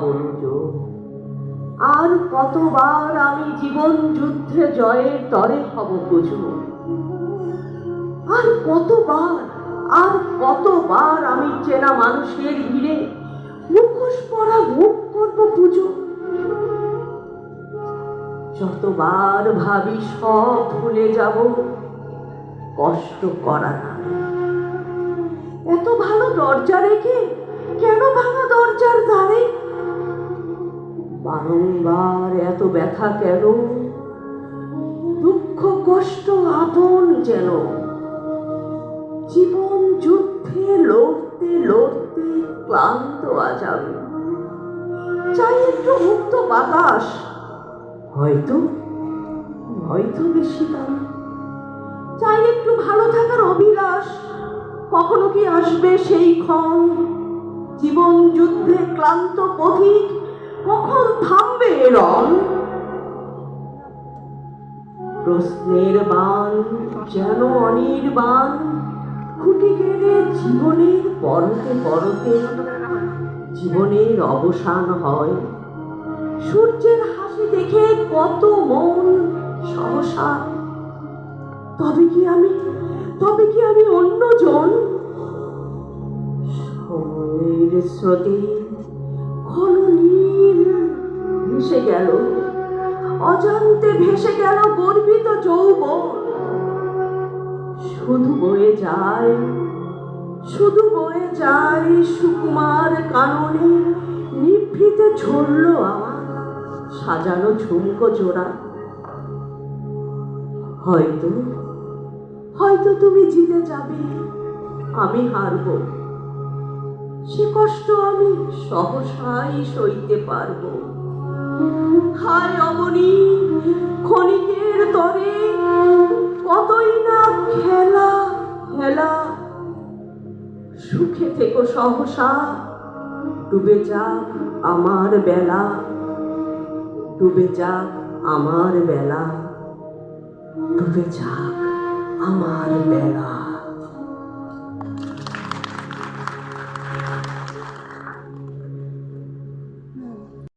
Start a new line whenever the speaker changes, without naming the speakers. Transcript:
পুজো আর কতবার আমি জীবন যুদ্ধে জয়ের তরে হব পুজো আর কতবার আর কতবার আমি চেনা মানুষের ভিড়ে মুখোশ পরা মুখ করব পুজো যতবার ভাবি সব ভুলে যাব, কষ্ট করা না এত ভালো দরজা রেখে বারংবার এত ব্যথা কেন? দুঃখ, কষ্ট, আপন যেন? জীবন যুদ্ধে লড়তে লড়তে ক্লান্ত আজ আমি। চাই একটু মুক্ত বাতাস। হয়তো হয়তো বেশি দাম চাই একটু ভালো থাকার অভিলাষ। কখনো কি আসবে সেই ক্ষণ? জীবন যুদ্ধে ক্লান্ত পথিক রণ প্রশ্নের বান যেন অনির্বাণ, খুঁটি গেলে জীবনের পরতে পরতে জীবনের অবসান হয়। সূর্যের হাসি দেখে কত মন সহসা। তবে কি আমি, তবে কি আমি অন্যজন? সময়ের স্রোতে অজান্তে ভেসে গেল গর্বিত যৌবন। শুধু বয়ে যায়, শুধু বয়ে যায় সুকুমার কাননে, নিভৃতে ঝরল আমার সাজানো ঝুমকো জোড়া। হয়তো হয়তো তুমি জিতে যাবে, আমি হারব। সে কষ্ট আমি সহসাই সইতে পারব। হায় অবনী ক্ষণিকের তরে, কতই না খেলা খেলা। সুখে থেকো সহসা, ডুবে যাক আমার বেলা। ডুবে যাক আমার বেলা, ডুবে যাক আমার বেলা।